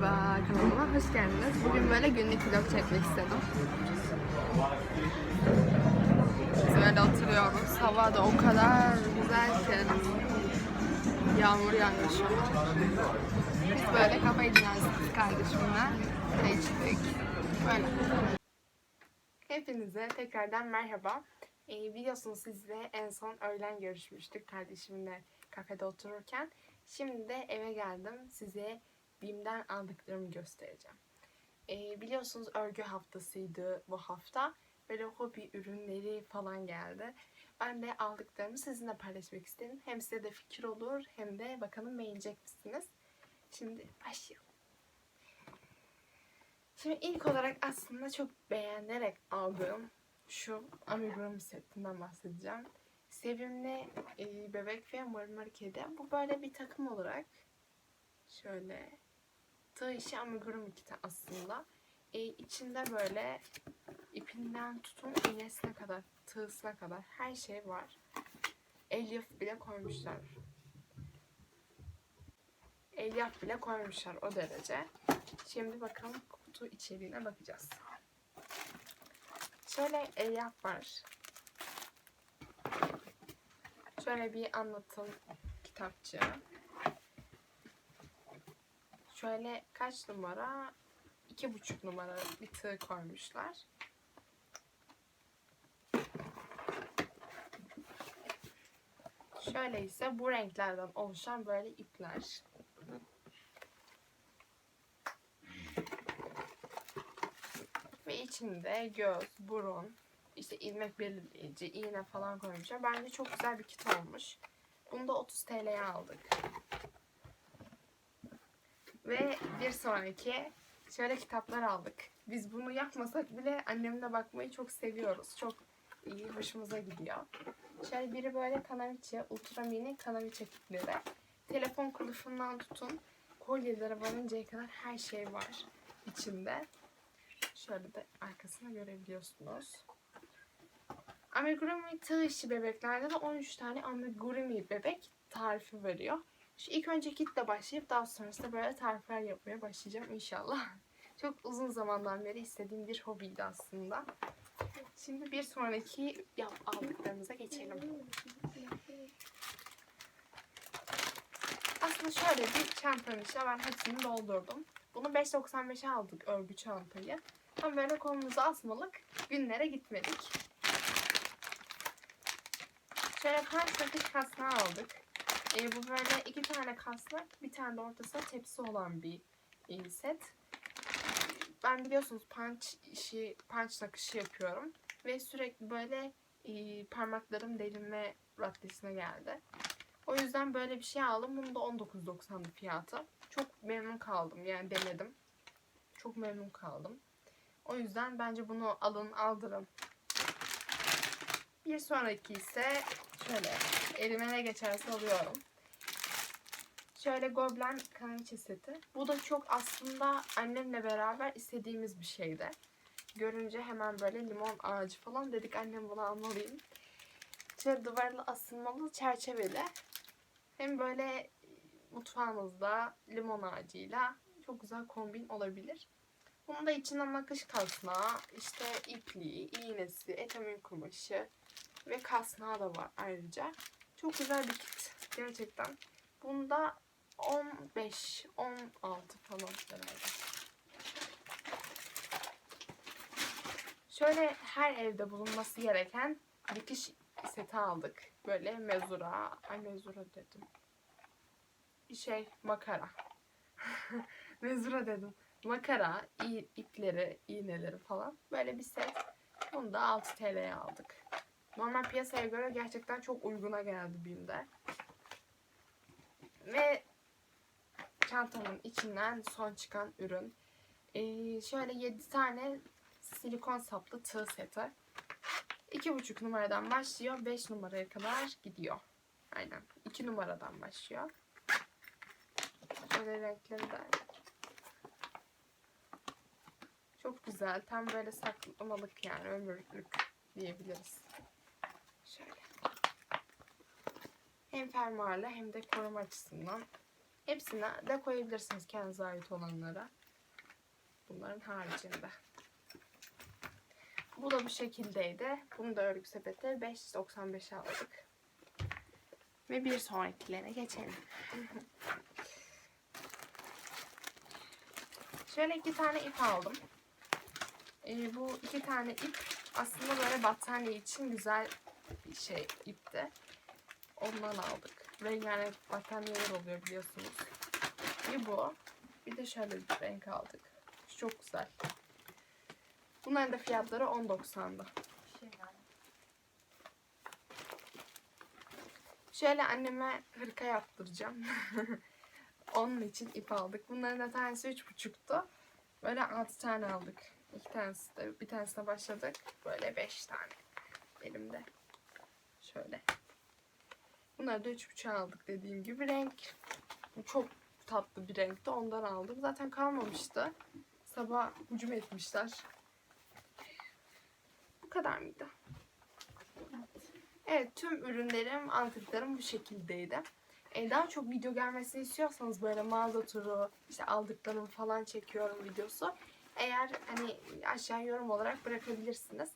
Merhaba kanalıma hoş geldiniz. Bugün böyle günlük vlog çekmek istedim. Biz böyle oturuyoruz. Hava da o kadar güzel ki. Yağmur şu an. Biz böyle kafayı dinlersiniz kardeşimle. Ne içtik? Böyle. Hepinize tekrardan merhaba. Ee, biliyorsunuz sizle en son öğlen görüşmüştük kardeşimle kafede otururken. Şimdi de eve geldim. Size BİM'den aldıklarımı göstereceğim. Ee, biliyorsunuz örgü haftasıydı bu hafta. Böyle hobi ürünleri falan geldi. Ben de aldıklarımı sizinle paylaşmak istedim. Hem size de fikir olur hem de bakalım beğenecek misiniz? Şimdi başlayalım. Şimdi ilk olarak aslında çok beğenerek aldığım şu amigurumi setinden bahsedeceğim. Sevimli e, bebek ve mırmır kedi. Bu böyle bir takım olarak şöyle tığ işi amigurumi kiti aslında. E, içinde böyle ipinden tutun iğnesine kadar, tığısına kadar her şey var. Elyaf bile koymuşlar. Elyaf bile koymuşlar o derece. Şimdi bakalım kutu içeriğine bakacağız. Şöyle elyaf var. Şöyle bir anlatım kitapçığı. Şöyle kaç numara? iki buçuk numara bir tığ koymuşlar. Şöyle ise bu renklerden oluşan böyle ipler. Ve içinde göz, burun, işte ilmek belirleyici, iğne falan koymuşlar. Bence çok güzel bir kit olmuş. Bunu da 30 TL'ye aldık. Ve bir sonraki şöyle kitaplar aldık. Biz bunu yapmasak bile annemle bakmayı çok seviyoruz. Çok iyi, hoşumuza gidiyor. Şöyle biri böyle kanaviçe, ultra mini kanaviçe kitleri. Telefon kılıfından tutun, kolyelere varıncaya kadar her şey var içinde. Şöyle de arkasını görebiliyorsunuz. Amigurumi tığ işi bebeklerde de 13 tane amigurumi bebek tarifi veriyor. Şu ilk önce kitle başlayıp daha sonrasında böyle tarifler yapmaya başlayacağım inşallah. Çok uzun zamandan beri istediğim bir hobiydi aslında. Şimdi bir sonraki yap aldıklarımıza geçelim. Aslında şöyle bir çantanın içine ben hepsini doldurdum. Bunu 5.95'e aldık örgü çantayı. Tam böyle kolumuza asmalık günlere gitmedik. Şöyle kaç sakış kasnağı aldık. E, bu böyle iki tane kasnak, bir tane de ortasında tepsi olan bir e, set. Ben biliyorsunuz punch işi, punch nakışı yapıyorum. Ve sürekli böyle e, parmaklarım delinme raddesine geldi. O yüzden böyle bir şey aldım. Bunu da 19.90'dı fiyatı. Çok memnun kaldım. Yani denedim. Çok memnun kaldım. O yüzden bence bunu alın aldırın. Bir sonraki ise şöyle elime ne geçerse alıyorum. Şöyle Goblen kanaviçe seti. Bu da çok aslında annemle beraber istediğimiz bir şeydi. Görünce hemen böyle limon ağacı falan dedik annem bunu almalıyım. Şöyle duvarlı asılmalı çerçeveli. Hem böyle mutfağımızda limon ağacıyla çok güzel kombin olabilir. Bunun da içinden nakış kasnağı, işte ipliği, iğnesi, etamin kumaşı ve kasnağı da var ayrıca. Çok güzel bir kit gerçekten. Bunda 15, 16 falan herhalde. Şöyle her evde bulunması gereken dikiş seti aldık. Böyle mezura, ay mezura dedim. Şey makara. mezura dedim. Makara, ipleri, iğneleri falan. Böyle bir set. Bunu da 6 TL'ye aldık. Normal piyasaya göre gerçekten çok uyguna geldi BİM'de. Ve çantamın içinden son çıkan ürün. Ee, şöyle 7 tane silikon saplı tığ seti. 2,5 numaradan başlıyor. 5 numaraya kadar gidiyor. Aynen. 2 numaradan başlıyor. Şöyle renkleri de çok güzel. Tam böyle saklamalık yani ömürlük diyebiliriz. Şöyle. Hem fermuarlı hem de koruma açısından Hepsine de koyabilirsiniz kendinize ait olanlara. Bunların haricinde. Bu da bu şekildeydi. Bunu da örgü sepeti 5.95 aldık. Ve bir sonrakilerine geçelim. Şöyle iki tane ip aldım. Ee, bu iki tane ip aslında böyle battaniye için güzel bir şey ipti. Ondan aldık. Rengarenk battaniyeler oluyor biliyorsunuz. Bir bu. Bir de şöyle bir renk aldık. Çok güzel. Bunların da fiyatları 10.90'da. Şöyle anneme hırka yaptıracağım. Onun için ip aldık. Bunların da tanesi 3.5'tu. Böyle 6 tane aldık. İki tanesi de, bir tanesine başladık. Böyle 5 tane elimde. Şöyle. Bunları da 3.5 aldık dediğim gibi. Renk çok tatlı bir renkti. Ondan aldım. Zaten kalmamıştı. Sabah hücum etmişler. Bu kadar mıydı? Evet tüm ürünlerim, aldıklarım bu şekildeydi. Ee, daha çok video gelmesini istiyorsanız böyle mağaza turu, işte aldıklarımı falan çekiyorum videosu. Eğer hani aşağı yorum olarak bırakabilirsiniz.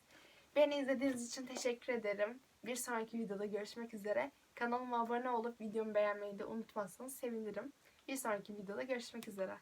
Beni izlediğiniz için teşekkür ederim. Bir sonraki videoda görüşmek üzere. Kanalıma abone olup videomu beğenmeyi de unutmazsanız sevinirim. Bir sonraki videoda görüşmek üzere.